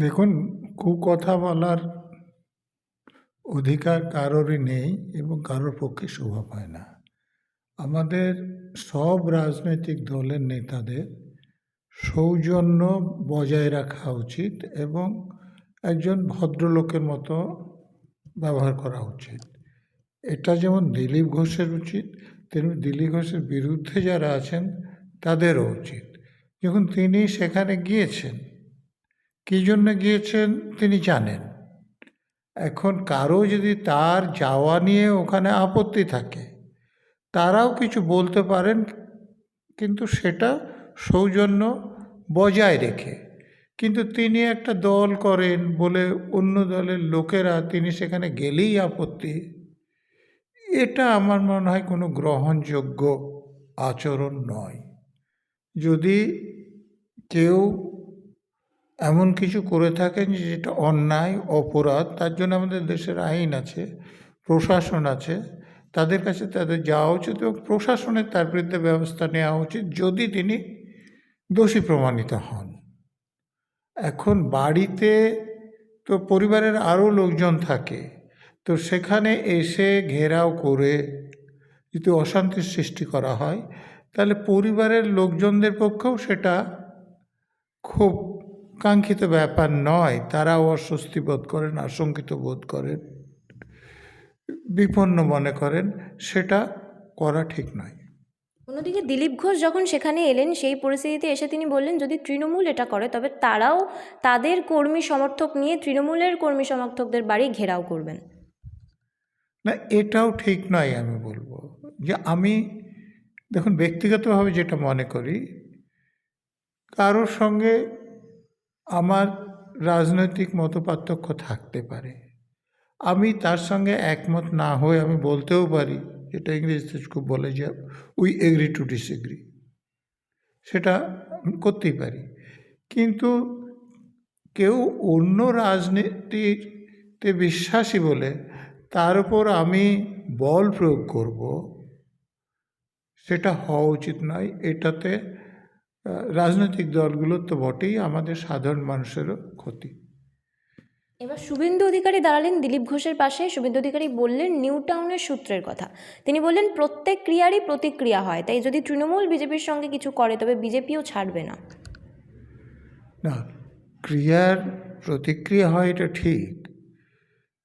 দেখুন, কুকথা বলার অধিকার কারোরই নেই এবং কারোর পক্ষে শোভা পায় না। আমাদের সব রাজনৈতিক দলের নেতাদের সৌজন্য বজায় রাখা উচিত এবং একজন ভদ্রলোকের মতো ব্যবহার করা উচিত। এটা যেমন দিলীপ ঘোষের উচিত, তেমনি দিলীপ ঘোষের বিরুদ্ধে যারা আছেন, তাদেরও উচিত। যখন তিনি সেখানে গিয়েছেন কী জন্য গিয়েছেন তিনি জানেন। এখন কারও যদি তার যাওয়া নিয়ে ওখানে আপত্তি থাকে, তারাও কিছু বলতে পারেন, কিন্তু সেটা সৌজন্য বজায় রেখে। কিন্তু তিনি একটা দল করেন বলে অন্য দলের লোকেরা তিনি সেখানে গেলেই আপত্তি। এটা আমার মনে হয় কোনো গ্রহণযোগ্য আচরণ নয়। যদি কেউ এমন কিছু করে থাকেন যেটা অন্যায়, অপরাধ, তার জন্য আমাদের দেশের আইন আছে, প্রশাসন আছে, তাদের কাছে তাদের যাওয়া উচিত এবং প্রশাসনের তার বিরুদ্ধে ব্যবস্থা নেওয়া উচিত যদি তিনি দোষী প্রমাণিত হন। এখন বাড়িতে তো পরিবারের আরও লোকজন থাকে, তো সেখানে এসে ঘেরাও করে যদি অশান্তির সৃষ্টি করা হয়, তাহলে পরিবারের লোকজনদের পক্ষেও সেটা খুব কাঙ্ক্ষিত ব্যাপার নয় তারাও অস্বস্তি বোধ করেন আশঙ্কিত বোধ করেন বিপন্ন মনে করেন সেটা করা ঠিক নয়। অন্যদিকে দিলীপ ঘোষ যখন সেখানে এলেন সেই পরিস্থিতিতে এসে তিনি বললেন যদি তৃণমূল এটা করে তবে তারাও তাদের কর্মী সমর্থক নিয়ে তৃণমূলের কর্মী সমর্থকদের বাড়ি ঘেরাও করবেন। না এটাও ঠিক নয় আমি বলব। যে আমি দেখুন ব্যক্তিগতভাবে যেটা মনে করি কারোর সঙ্গে আমার রাজনৈতিক মতপার্থক্য থাকতে পারে। আমি তার সঙ্গে একমত না হয়ে আমি বলতেও পারি, যেটা ইংরেজিতে খুব বলে যে উই এগ্রি টু ডিসএগ্রি সেটা করতেই পারি। কিন্তু কেউ অন্য রাজনীতিতে বিশ্বাসী বলে তার উপর আমি বল প্রয়োগ করব, সেটা হওয়া উচিত নয়। এটাতে রাজনৈতিক দলগুলোর তো বটেই আমাদের সাধারণ মানুষেরও ক্ষতি। এবার শুভেন্দু অধিকারী দাঁড়ালেন দিলীপ ঘোষের পাশে। শুভেন্দু অধিকারী বললেন নিউ টাউনের সূত্রের কথা। তিনি বললেন প্রত্যেক ক্রিয়ারই প্রতিক্রিয়া হয় তাই যদি তৃণমূল বিজেপির সঙ্গে কিছু করে তবে বিজেপিও ছাড়বে না। না ক্রিয়ার প্রতিক্রিয়া হয় এটা ঠিক।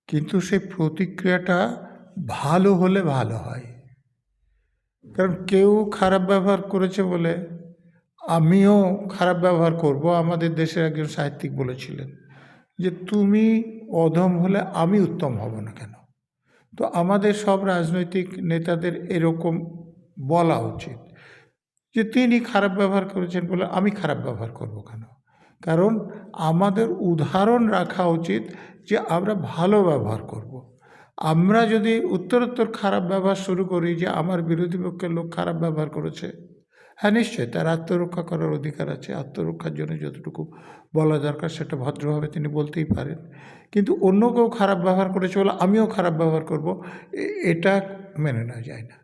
কিন্তু সেই প্রতিক্রিয়াটা ভালো হলে ভালো হয়। কারণ কেউ খারাপ ব্যবহার করেছে বলে আমিও খারাপ ব্যবহার করব, আমাদের দেশের একজন সাহিত্যিক বলেছিলেন যে, তুমি অধম হলে আমি উত্তম হব না কেন? তো আমাদের সব রাজনৈতিক নেতাদের এরকম বলা উচিত যে, তিনি খারাপ ব্যবহার করেছেন বলে আমি খারাপ ব্যবহার করব কেন? কারণ আমাদের উদাহরণ রাখা উচিত যে, আমরা ভালো ব্যবহার করব। আমরা যদি উত্তরোত্তর খারাপ ব্যবহার শুরু করি যে, আমার বিরোধী পক্ষের লোক খারাপ ব্যবহার করেছে? হ্যাঁ নিশ্চয়ই। তার আত্মরক্ষা করার অধিকার আছে। আত্মরক্ষার জন্য যতটুকু বলা দরকার সেটা ভদ্রভাবে তিনি বলতেই পারেন। কিন্তু অন্য কেউ খারাপ ব্যবহার করেছে বলে আমিও খারাপ ব্যবহার করব এটা মেনে নেওয়া যায় না।